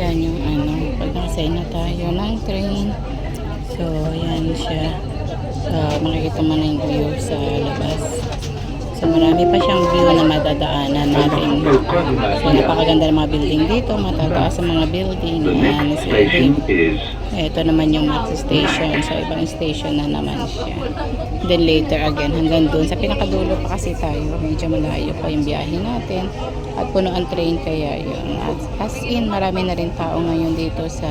Yan yung ano, pag nakasay na tayo ng train. So, yan siya. Uh, makikita mo na yung view sa labas. So, marami pa siyang view na madadaanan natin. So, napakaganda ng mga building dito. Matataas ang mga building. Yan, is ito naman yung next station. So, ibang station na naman siya. Then later again, hanggang dun. Sa pinakadulo pa kasi tayo. Medyo malayo pa yung biyahe natin. At puno ang train kaya yun. As, as in, marami na rin tao ngayon dito sa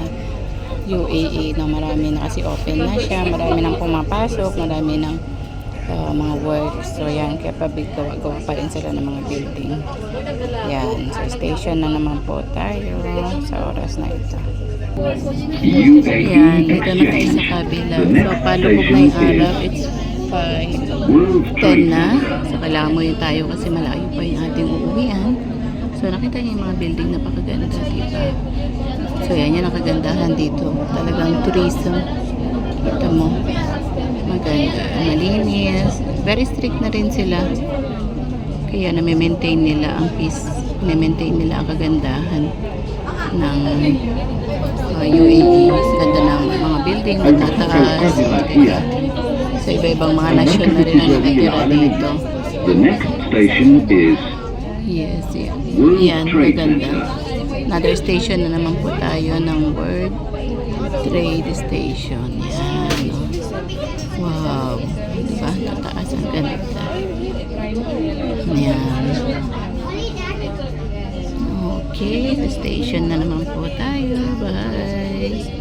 UAE na marami na kasi open na siya. Marami nang pumapasok. Marami nang uh, mga work. So, yan. Kaya pabig gawa-gawa pa rin sila ng mga building. Yan. So, station na naman po tayo sa oras na ito. Yan, dito na tayo sa kabila. So, palubog na yung araw. It's 5, World 10 Trade na. So, kailangan mo yung tayo kasi malayo pa yung ating uuwian. So, nakita niyo yung mga building napakaganda, diba? So, yan yung nakagandahan dito. Talagang tourism. Kita mo. Malinis. Very strict na rin sila. Kaya na-maintain nila ang peace. Na-maintain nila ang kagandahan ng uh, UAE. Ganda ng mga building, matataas. Here. So, iba-ibang mga nasyon na rin ang nakatira dito. The next station is Yes, yan. World Yan, Trade maganda. Another station na naman po tayo ng World Trade Station. Yan. Wow. Tataas ang ganda. Yan. Okay, the station na naman po tayo. Bye.